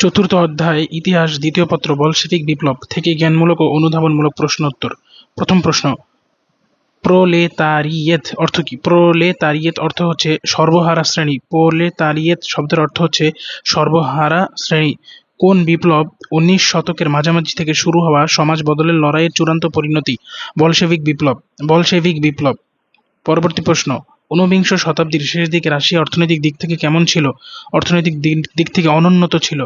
চতুর্থ অধ্যায়, ইতিহাস, দ্বিতীয় পত্র বলশেভিক বিপ্লব থেকে জ্ঞানমূলক ও অনুধাবনমূলক প্রশ্নোত্তর প্রথম প্রশ্ন, প্রোলেতারিয়েত অর্থ কি? প্রোলেতারিয়েত অর্থ হচ্ছে সর্বহারা শ্রেণি। প্রোলেতারিয়েত শব্দের অর্থ হচ্ছে সর্বহারা শ্রেণি। কোন বিপ্লব উনিশ শতকের মাঝামাঝি থেকে শুরু হওয়া সমাজ বদলের লড়াইয়ের চূড়ান্ত পরিণতি? বলশেভিক বিপ্লব। বলশেভিক বিপ্লব। পরবর্তী প্রশ্ন ঊনবিংশ শতাব্দীর শেষ দিকে রাশিয়া অর্থনৈতিক দিক থেকে কেমন ছিল? অর্থনৈতিক দিক- থেকে অনুন্নত ছিল।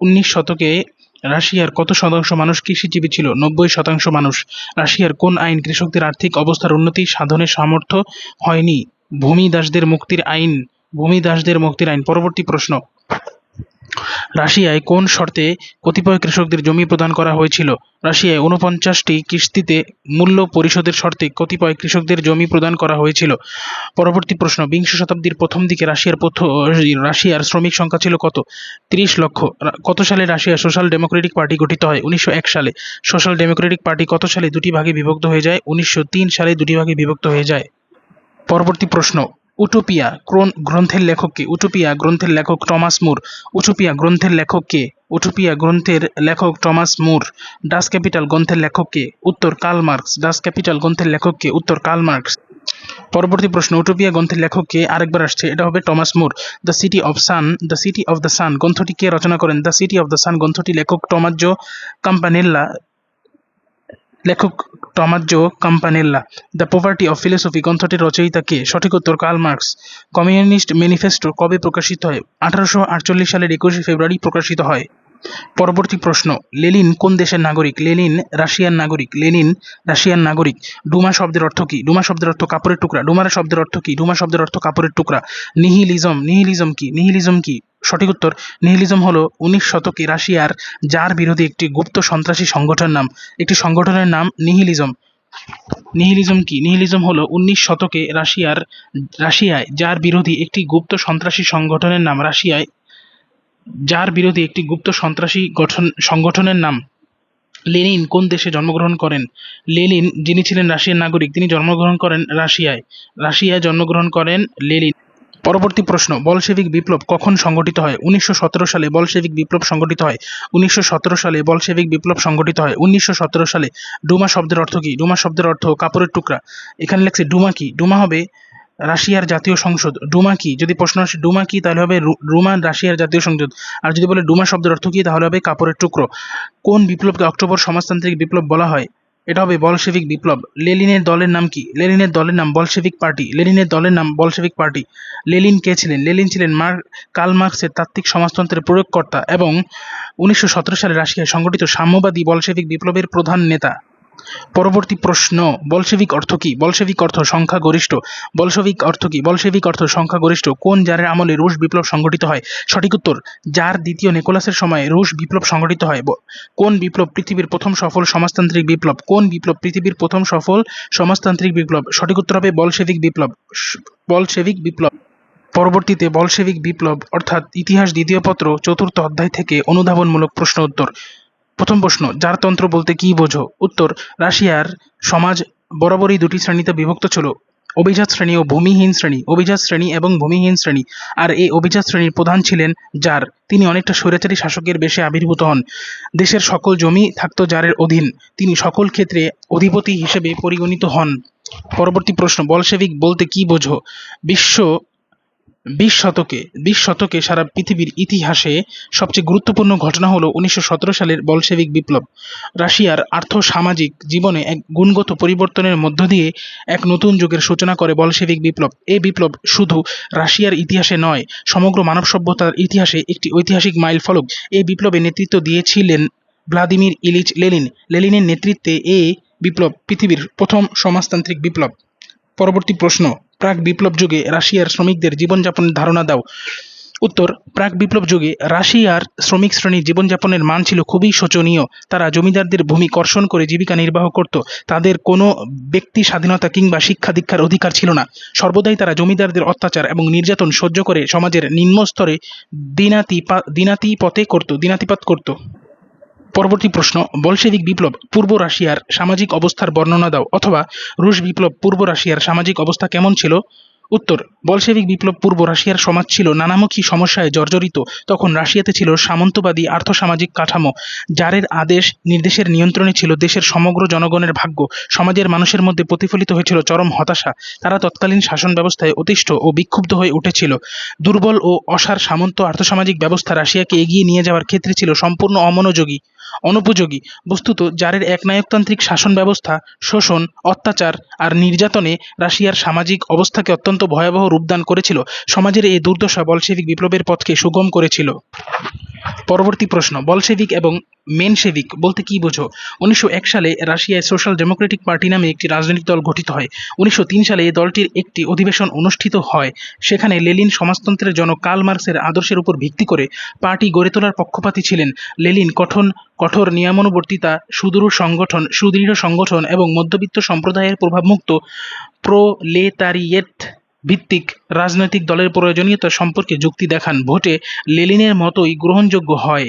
উনিশ শতকে রাশিয়ার কত শতাংশ মানুষ কৃষিজীবী ছিল? নব্বই শতাংশ মানুষ। রাশিয়ার কোন আইন কৃষকদের আর্থিক অবস্থার উন্নতি সাধনে সামর্থ্য হয়নি? ভূমি দাসদের মুক্তির আইন, ভূমি দাসদের মুক্তির আইন। পরবর্তী প্রশ্ন। রাশিয়ায় কোন শর্তে কতিপয় কৃষকদের জমি প্রদান করা হয়েছিল? রাশিয়ায় ঊনপঞ্চাশটি কিস্তিতে মূল্য পরিশোধের শর্তে কতিপয় কৃষকদের জমি প্রদান করা হয়েছিল। পরবর্তী প্রশ্ন, বিংশ শতাব্দীর প্রথম দিকে রাশিয়ার রাশিয়ার শ্রমিক সংখ্যা ছিল কত? তিরিশ লক্ষ। কত সালে রাশিয়া সোশ্যাল ডেমোক্রেটিক পার্টি গঠিত হয়? উনিশশো এক সালে। সোশ্যাল ডেমোক্রেটিক পার্টি কত সালে দুটি ভাগে বিভক্ত হয়ে যায়? উনিশশো তিন সালে দুটি ভাগে বিভক্ত হয়ে যায়। পরবর্তী প্রশ্ন উটোপিয়া গ্রন্থের লেখক কে উটোপিয়া গ্রন্থের লেখক টমাস মুর, উটোপিয়া গ্রন্থের লেখক কে উটোপিয়া গ্রন্থের লেখক টমাস মুর ডাস ক্যাপিটাল গ্রন্থের লেখক কে উত্তর কার্ল মার্কস ডাস ক্যাপিটাল গ্রন্থের লেখক কে উত্তর কার্ল মার্কস। পরবর্তী প্রশ্ন, উটোপিয়া গ্রন্থের লেখক কে আরেকবার আসছে, এটা হবে Thomas More, the city of sun the city of the sun গ্রন্থটি কে রচনা করেন? The city of the sun গ্রন্থটি লেখক টমাজ্জো কাম্পানেল্লা লেখক Tommaso Campanella. The poverty of philosophy গ্রন্থটির রচয়িতা কে? সঠিক উত্তর কার্ল মার্কস। কমিউনিস্ট ম্যানিফেস্টো কবে প্রকাশিত হয়? আঠারোশো আটচল্লিশ সালের একুশে ফেব্রুয়ারি প্রকাশিত হয়। পরবর্তী প্রশ্ন, লেনিন কোন দেশের নাগরিক? লেনিন রাশিয়ান নাগরিক। লেনিন রাশিয়ান নাগরিক। ডুমা শব্দের অর্থ কি? ডুমা শব্দের অর্থ কাপড়ের টুকরা। ডুমারা শব্দের অর্থ কি? ডুমা শব্দের অর্থ কাপড়ের টুকরা। নিহিলিজম নিহিলিজম কি? নিহিলিজম কি? সঠিক উত্তর নিহিলিজম হলো উনিশ শতকে রাশিয়ার, যার বিরোধী একটি গুপ্ত সন্ত্রাসী সংগঠনের নাম। একটি সংগঠনের নাম নিহিলিজম নিহিলিজম কি? নিহিলিজম হলো উনিশ শতকে রাশিয়ার, রাশিয়ায়, যার বিরোধী একটি গুপ্ত সন্ত্রাসী সংগঠনের নাম রাশিয়ায়, যার বিরোধী একটি গুপ্ত সন্ত্রাসী গঠন, সংগঠনের নাম লেনিন কোন দেশে জন্মগ্রহণ করেন? লেনিন যিনি ছিলেন রাশিয়ার নাগরিক, তিনি জন্মগ্রহণ করেন রাশিয়ায়। রাশিয়ায় জন্মগ্রহণ করেন লেনিন। পরবর্তী প্রশ্ন, বলশেভিক বিপ্লব কখন সংগঠিত হয়? উনিশশো সতেরো সালে বলশেভিক বিপ্লব সংগঠিত হয়। উনিশশো সতেরো সালে বলশেভিক বিপ্লব সংগঠিত হয়। উনিশশো সতেরো সালে ডুমা শব্দের অর্থ কি? ডুমা শব্দের অর্থ কাপড়ের টুকরা। এখানে লেখছে ডুমা কি? ডুমা হবে রাশিয়ার জাতীয় সংসদ। ডুমা কি? যদি প্রশ্ন আসে ডুমা কি, তাহলে হবে রু- রুমা রাশিয়ার জাতীয় সংসদ। আর যদি বলে ডুমা শব্দের অর্থ কি, তাহলে হবে কাপড়ের টুকরো। কোন বিপ্লবকে অক্টোবর সমাজতান্ত্রিক বিপ্লব বলা হয়? এটা হবে বলশেভিক বিপ্লব। লেলিনের দলের নাম কি? লেলিনের দলের নাম বলশেভিক পার্টি। লেলিনের দলের নাম বলশেভিক পার্টি। লেলিন কে ছিলেন? লেলিন ছিলেন মার্ক কার্ল মার্কসের তাত্ত্বিক সমাজতন্ত্রের প্রয়োগকর্তা এবং উনিশশো সতেরো সালে রাশিয়ায় সংগঠিত সাম্যবাদী বলশেভিক বিপ্লবের প্রধান নেতা। পরবর্তী প্রশ্ন, বলশেভিক অর্থ কি? বলশেভিক অর্থ সংখ্যাগরিষ্ঠ। বলশবিক অর্থ কি? বলশেভিক অর্থ সংখ্যাগরিষ্ঠ। কোন জারের আমলে রুশ বিপ্লব সংগঠিত হয়? সঠিক উত্তর যার দ্বিতীয় নিকোলাসের সময় রুশ বিপ্লব সংগঠিত হয়। কোন বিপ্লব পৃথিবীর প্রথম সফল সমাজতান্ত্রিক বিপ্লব? কোন বিপ্লব পৃথিবীর প্রথম সফল সমাজতান্ত্রিক বিপ্লব? সঠিক উত্তর হবে বলশেভিক বিপ্লব। বলশেভিক বিপ্লব। পরবর্তীতে বলশেভিক বিপ্লব, অর্থাৎ ইতিহাস দ্বিতীয় পত্র, চতুর্থ অধ্যায় থেকে অনুধাবনমূলক প্রশ্ন উত্তর। প্রথম প্রশ্ন জারতন্ত্র বলতে কি বোঝো? উত্তর, রাশিয়ার সমাজ বরাবরই দুটি শ্রেণীতে বিভক্ত ছিল। অভিজাত শ্রেণি ও ভূমিহীন শ্রেণি। অভিজাত শ্রেণি এবং ভূমিহীন শ্রেণি। আর এই অভিজাত শ্রেণির প্রধান ছিলেন জার তিনি অনেকটা স্বৈরাচারী শাসকের বেশে আবির্ভূত হন। দেশের সকল জমি থাকত জারের অধীন। তিনি সকল ক্ষেত্রে অধিপতি হিসেবে পরিগণিত হন। পরবর্তী প্রশ্ন, বলশেভিক বলতে কি বোঝো? বিশ্ব বিশ শতকে বিশ শতকে সারা পৃথিবীর ইতিহাসে সবচেয়ে গুরুত্বপূর্ণ ঘটনা হলো উনিশশো সতেরো সালের বলশেভিক বিপ্লব। রাশিয়ার আর্থ সামাজিক জীবনে এক গুণগত পরিবর্তনের মধ্য দিয়ে এক নতুন যুগের সূচনা করে বলশেভিক বিপ্লব। এই বিপ্লব শুধু রাশিয়ার ইতিহাসে নয়, সমগ্র মানব সভ্যতার ইতিহাসে একটি ঐতিহাসিক মাইল ফলক এই বিপ্লবে নেতৃত্ব দিয়েছিলেন ভ্লাদিমির ইলিচ লেনিন লেনিনের নেতৃত্বে এই বিপ্লব পৃথিবীর প্রথম সমাজতান্ত্রিক বিপ্লব। পরবর্তী প্রশ্ন প্রাক বিপ্লব যুগে রাশিয়ার শ্রমিকদের জীবনযাপনের ধারণা দাও। উত্তর, প্রাক বিপ্লব যুগে রাশিয়ার শ্রমিক শ্রেণির জীবনযাপনের মান ছিল খুবই শোচনীয়। তারা জমিদারদের ভূমি কর্ষণ করে জীবিকা নির্বাহ করত। তাদের কোনো ব্যক্তি স্বাধীনতা কিংবা শিক্ষা দীক্ষার অধিকার ছিল না। সর্বদাই তারা জমিদারদের অত্যাচার এবং নির্যাতন সহ্য করে সমাজের নিম্ন স্তরে দিনাতিপা দিনাতিপথে করত, দিনাতিপাত করত। পরবর্তী প্রশ্ন, বলশেভিক বিপ্লব পূর্ব রাশিয়ার সামাজিক অবস্থার বর্ণনা দাও, অথবা রুশ বিপ্লব পূর্ব রাশিয়ার সামাজিক অবস্থা কেমন ছিল? উত্তর বলশেভিক বিপ্লব পূর্ব রাশিয়ার সমাজ ছিল নানামুখী সমস্যায় জর্জরিত। তখন রাশিয়াতে ছিল সামন্তবাদী আর্থসামাজিক কাঠামো, যারের আদেশ নির্দেশের নিয়ন্ত্রণে ছিল দেশের সমগ্র জনগণের ভাগ্য। সমাজের মানুষের মধ্যে প্রতিফলিত হয়েছিল চরম হতাশা। তারা তৎকালীন শাসন ব্যবস্থায় অতিষ্ঠ ও বিক্ষুব্ধ হয়ে উঠেছিল। দুর্বল ও অসার সামন্ত আর্থসামাজিক ব্যবস্থা রাশিয়াকে এগিয়ে নিয়ে যাওয়ার ক্ষেত্রে ছিল সম্পূর্ণ অমনোযোগী, অনুপযোগী। বস্তুত জারের একনায়কতান্ত্রিক শাসন ব্যবস্থা, শোষণ, অত্যাচার আর নির্যাতনে রাশিয়ার সামাজিক অবস্থাকে অত্যন্ত ভয়াবহ রূপদান করেছিল। সমাজের এই দুর্দশা বলশেভিক বিপ্লবের পথকে সুগম করেছিল। পরবর্তী প্রশ্ন বলশেভিক এবং মেনশেভিক বলতে কি বোঝো? উনিশশো এক সালে রাশিয়ায় সোশ্যাল ডেমোক্রেটিক পার্টি নামে একটি রাজনৈতিক দল গঠিত হয়। উনিশশো তিন সালে এই দলটির একটি অধিবেশন অনুষ্ঠিত হয়। সেখানে লেলিন সমাজতন্ত্রের জনক কার্ল মার্কসের আদর্শের উপর ভিত্তি করে পার্টি গড়ে তোলার পক্ষপাতী ছিলেন। লেলিন কঠোর কঠোর নিয়মানুবর্তিতা, সুদূর সংগঠন, সুদৃঢ় সংগঠন এবং মধ্যবিত্ত সম্প্রদায়ের প্রভাবমুক্ত প্রোলেতারিয়েট ভিত্তিক রাজনৈতিক দলের প্রয়োজনীয়তা সম্পর্কে যুক্তি দেখান। ভোটে লেনিনের মতোই গ্রহণযোগ্য হয়।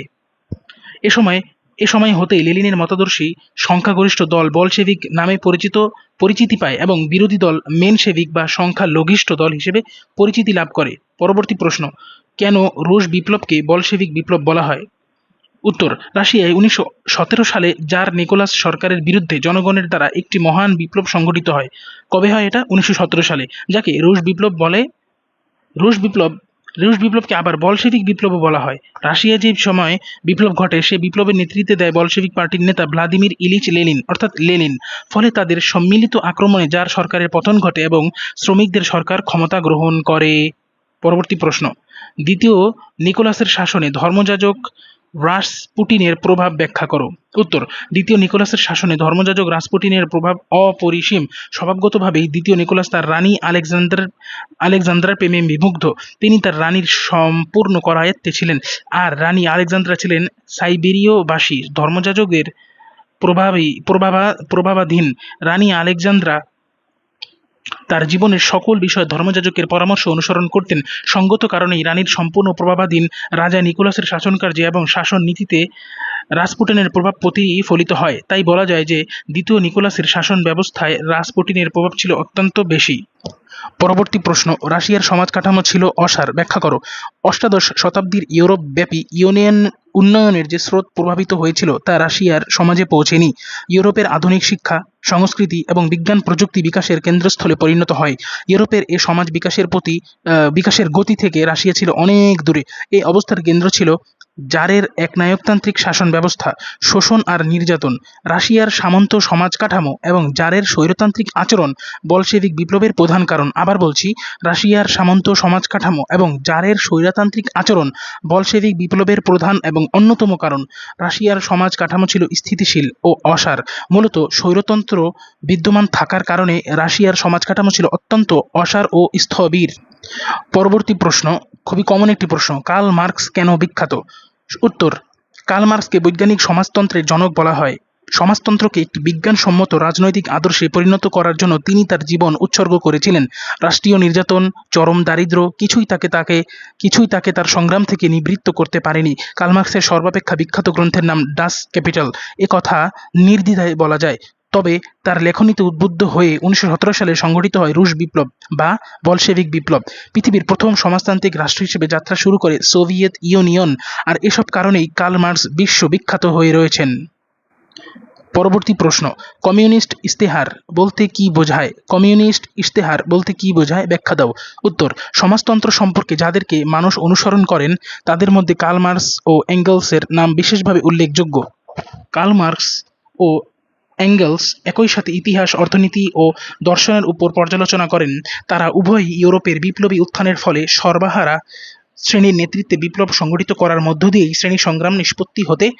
এ সময় এ সময় হতেই লেনিনের মতাদর্শী সংখ্যাগরিষ্ঠ দল বলশেভিক নামে পরিচিত, পরিচিতি পায় এবং বিরোধী দল মেনশেভিক বা সংখ্যালঘিষ্ঠ দল হিসেবে পরিচিতি লাভ করে। পরবর্তী প্রশ্ন, কেন রুশ বিপ্লবকে বলশেভিক বিপ্লব বলা হয়? উত্তর, রাশিয়ায় উনিশশো সতেরো সালে জার নিকোলাস সরকারের বিরুদ্ধে জনগণের দ্বারা একটি মহান বিপ্লব সংঘটিত হয়। কবে হয় এটা? উনিশশো সতেরো সালে, যাকে রুশ বিপ্লব বলে, রুশ বিপ্লব, রুশ বিপ্লবকে আবার বলশেভিক বিপ্লবও বলা হয়। রাশিয়া যে সময়ে বিপ্লব ঘটে, সে বিপ্লবের নেতৃত্বে দেয় বলশেভিক পার্টির নেতা ভ্লাদিমির ইলিচ লেনিন, অর্থাৎ লেনিন। ফলে তাদের সম্মিলিত আক্রমণে যার সরকারের পতন ঘটে এবং শ্রমিকদের সরকার ক্ষমতা গ্রহণ করে। পরবর্তী প্রশ্ন, দ্বিতীয় নিকোলাসের শাসনে ধর্মযাজক রাসপুটিনের প্রভাব ব্যাখ্যা করো। উত্তর, দ্বিতীয় নিকোলাসের শাসনে ধর্মযাজক রাসপুটিনের প্রভাব অপরিসীম। স্বভাবগতভাবেই দ্বিতীয় নিকোলাস তার রানী আলেকজান্ডার আলেকজান্দ্রার প্রেমে বিমুগ্ধ। তিনি তার রানীর সম্পূর্ণ করায়ত্তে ছিলেন। আর রানী আলেকজান্দ্রা ছিলেন সাইবেরীয়বাসী। ধর্মযাজকের প্রভাবেই প্রভাবা, প্রভাবাধীন। রানী আলেকজান্দ্রা তার জীবনের সকল বিষয়ে ধর্মযাজকের পরামর্শ অনুসরণ করতেন। সঙ্গত কারণেই রানীর সম্পূর্ণ প্রভাবাধীন রাজা নিকোলাসের শাসনকার্যে এবং শাসন নীতিতে রাসপুটিনের প্রভাব প্রতিফলিত হয়। তাই বলা যায় যে, দ্বিতীয় নিকোলাসের শাসন ব্যবস্থায় রাসপুটিনের প্রভাব ছিল অত্যন্ত বেশি। পরবর্তী প্রশ্ন, রাশিয়ার সমাজ কাঠামো ছিল অসার। ব্যাখ্যা করো। অষ্টাদশ শতাব্দীর ইউরোপ ব্যাপী ইউনিয়ন উন্নয়নের যে স্রোত প্রভাবিত হয়েছিল, তা রাশিয়ার সমাজে পৌঁছেনি। ইউরোপের আধুনিক শিক্ষা, সংস্কৃতি এবং বিজ্ঞান প্রযুক্তি বিকাশের কেন্দ্রস্থলে পরিণত হয়। ইউরোপের এ সমাজ বিকাশের প্রতি বিকাশের গতি থেকে রাশিয়া ছিল অনেক দূরে। এই অবস্থার কেন্দ্র ছিল জারের একনায়কতান্ত্রিক শাসন ব্যবস্থা, শোষণ আর নির্যাতন, রাশিয়ার সামন্ত সমাজ কাঠামো এবং জারের স্বৈরতান্ত্রিক আচরণ বলশেভিক বিপ্লবের প্রধান কারণ। আবার বলছি, রাশিয়ার সামন্ত সমাজ কাঠামো এবং জারের স্বৈরতান্ত্রিক আচরণ বলশেভিক বিপ্লবের প্রধান এবং অন্যতম কারণ। রাশিয়ার সমাজ কাঠামো ছিল স্থিতিশীল ও অসার। মূলত স্বৈরতন্ত্র বিদ্যমান থাকার কারণে রাশিয়ার সমাজ কাঠামো ছিল অত্যন্ত অসার ও স্থবির। পরবর্তী প্রশ্ন, খুবই কমন একটি প্রশ্ন, কার্ল মার্কস কেন বিখ্যাত? উত্তর, কার্ল মার্কসকে বৈজ্ঞানিক সমাজতন্ত্রের জনক বলা হয়। সমাজতন্ত্রকে একটি বিজ্ঞানসম্মত রাজনৈতিক আদর্শে পরিণত করার জন্য তিনি তার জীবন উৎসর্গ করেছিলেন। রাষ্ট্রীয় নির্যাতন, চরম দারিদ্র্য, কিছুই তাকে তাকে, কিছুই তাকে তার সংগ্রাম থেকে নিবৃত্ত করতে পারেনি। কার্ল মার্কসের সর্বাপেক্ষা বিখ্যাত গ্রন্থের নাম ডাস ক্যাপিটাল। এ কথা নির্দ্বিধায় বলা যায়। তবে তার লেখনীতে উদ্বুদ্ধ হয়ে উনিশশো সতেরো সালে সংগঠিত হয় রুশ বিপ্লব বা বলশেভিক বিপ্লব। পৃথিবীর প্রথম সমাজতান্ত্রিক রাষ্ট্র হিসেবে যাত্রা শুরু করে সোভিয়েত ইউনিয়ন আর এসব কারণেই কার্ল মার্কস বিশ্ব বিখ্যাত হয়ে রয়েছেন। পরবর্তী প্রশ্ন, কমিউনিস্ট ইস্তেহার বলতে কি বোঝায়? কমিউনিস্ট ইস্তেহার বলতে কি বোঝায়? ব্যাখ্যা দাও। উত্তর, সমাজতন্ত্র সম্পর্কে যাদেরকে মানুষ অনুসরণ করেন, তাদের মধ্যে কার্ল মার্কস ও এঙ্গেলসের নাম বিশেষভাবে উল্লেখযোগ্য। কার্ল মার্কস ও অ্যাঙ্গেলস একই সাথে ইতিহাস, অর্থনীতি ও দর্শনের উপর পর্যালোচনা করেন। তারা উভয়ই ইউরোপের বিপ্লবী উত্থানের ফলে সর্বাহারা শ্রেণির নেতৃত্বে বিপ্লব সংগঠিত করার মধ্য দিয়েই শ্রেণি সংগ্রাম নিষ্পত্তি হতে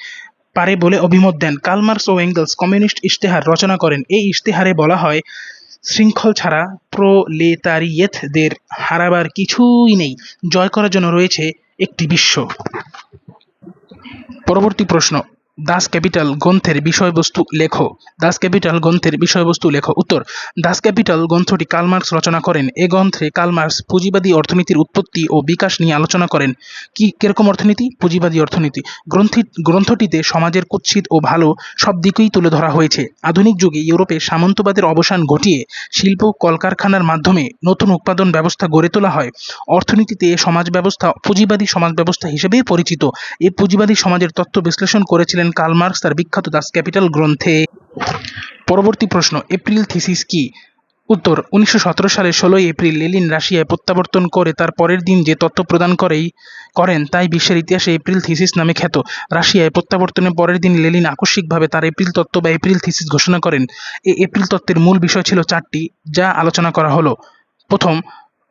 পারে বলে অভিমত দেন। কালমার্স ও এঙ্গেলস কমিউনিস্ট ইশতেহার রচনা করেন। এই ইশতেহারে বলা হয়, শৃঙ্খল ছাড়া প্রোলেতারিয়েতদের হারাবার কিছুই নেই। জয় করার জন্য রয়েছে একটি বিশ্ব। পরবর্তী প্রশ্ন। দাস ক্যাপিটাল গ্রন্থের বিষয়বস্তু লেখো। দাস ক্যাপিটাল গ্রন্থের বিষয়বস্তু লেখো। উত্তর দাস ক্যাপিটাল গ্রন্থটি কালমার্কস রচনা করেন। এ গ্রন্থে কালমার্কস পুঁজিবাদী অর্থনীতির উৎপত্তি ও বিকাশ নিয়ে আলোচনা করেন। কি, কীরকম অর্থনীতি? পুঁজিবাদী অর্থনীতি। গ্রন্থি, গ্রন্থটিতে সমাজের কুৎসিত ও ভালো সব দিকই তুলে ধরা হয়েছে। আধুনিক যুগে ইউরোপে সামন্তবাদের অবসান ঘটিয়ে শিল্প, কলকারখানার মাধ্যমে নতুন উৎপাদন ব্যবস্থা গড়ে তোলা হয়। অর্থনীতিতে সমাজ ব্যবস্থা পুঁজিবাদী সমাজ ব্যবস্থা হিসেবেই পরিচিত। এই পুঁজিবাদী সমাজের তত্ত্ব বিশ্লেষণ করেছিলেন কার্ল মার্কস তার বিখ্যাত দাস ক্যাপিটাল গ্রন্থে। পরবর্তী প্রশ্ন, এপ্রিল থিসিস কি? উত্তর, উনিশশো সালের ষোলোই এপ্রিল লেলিন রাশিয়ায় প্রত্যাবর্তন করে তার পরের দিন যে তত্ত্ব প্রদান করেই করেন তাই বিশ্বের ইতিহাসে এপ্রিল থিসিস নামে খ্যাত। রাশিয়ায় প্রত্যাবর্তনের পরের দিন লেলিন আকস্মিকভাবে তার এপ্রিল তত্ত্ব বা এপ্রিল থিসিস ঘোষণা করেন। এই এপ্রিল তত্ত্বের মূল বিষয় ছিল চারটি, যা আলোচনা করা হলো। প্রথম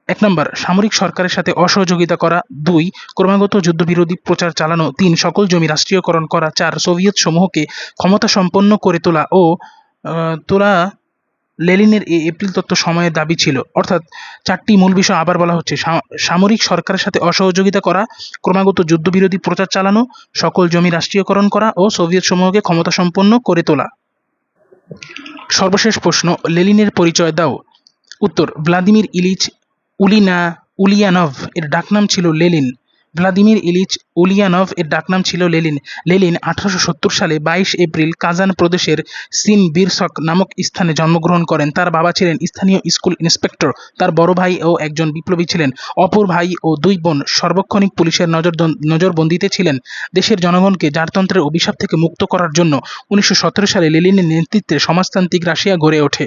এক নম্বর, সামরিক সরকারের সাথে অসহযোগিতা করা। দুই, ক্রমাগত যুদ্ধবিরোধী প্রচার চালানো। তিন, সকল জমি রাষ্ট্রীয়করণ করা। চার, সোভিয়েত সমূহকে ক্ষমতা সম্পন্ন করে তোলা ও তোলা লেনিনের এই এপ্রিল তত্ত্ব সময়ের দাবি ছিল। অর্থাৎ চারটি মূল বিষয় আবার বলা হচ্ছে। সামরিক সরকারের সাথে অসহযোগিতা করা, ক্রমাগত যুদ্ধবিরোধী প্রচার চালানো, সকল জমি রাষ্ট্রীয়করণ করা ও সোভিয়েত সমূহকে ক্ষমতা সম্পন্ন করে তোলা। সর্বশেষ প্রশ্ন, লেনিনের পরিচয় দাও। উত্তর, ভ্লাদিমির ইলিচ উলিনা, উলিয়ানভ, এর ডাকনাম ছিল লেলিন। ভ্লাদিমির ইলিচ উলিয়ানভ, এর ডাকনাম ছিল লেলিন। লেলিন আঠারোশো সত্তর সালে বাইশ এপ্রিল কাজান প্রদেশের সিন বিরসক নামক স্থানে জন্মগ্রহণ করেন। তার বাবা ছিলেন স্থানীয় স্কুল ইন্সপেক্টর। তার বড় ভাই ও একজন বিপ্লবী ছিলেন। অপর ভাই ও দুই বোন সর্বক্ষণিক পুলিশের নজর নজরবন্দিতে ছিলেন। দেশের জনগণকে জারতন্ত্রের অভিশাপ থেকে মুক্ত করার জন্য উনিশশো সতেরো সালে লেলিনের নেতৃত্বে সমাজতান্ত্রিক রাশিয়া গড়ে ওঠে।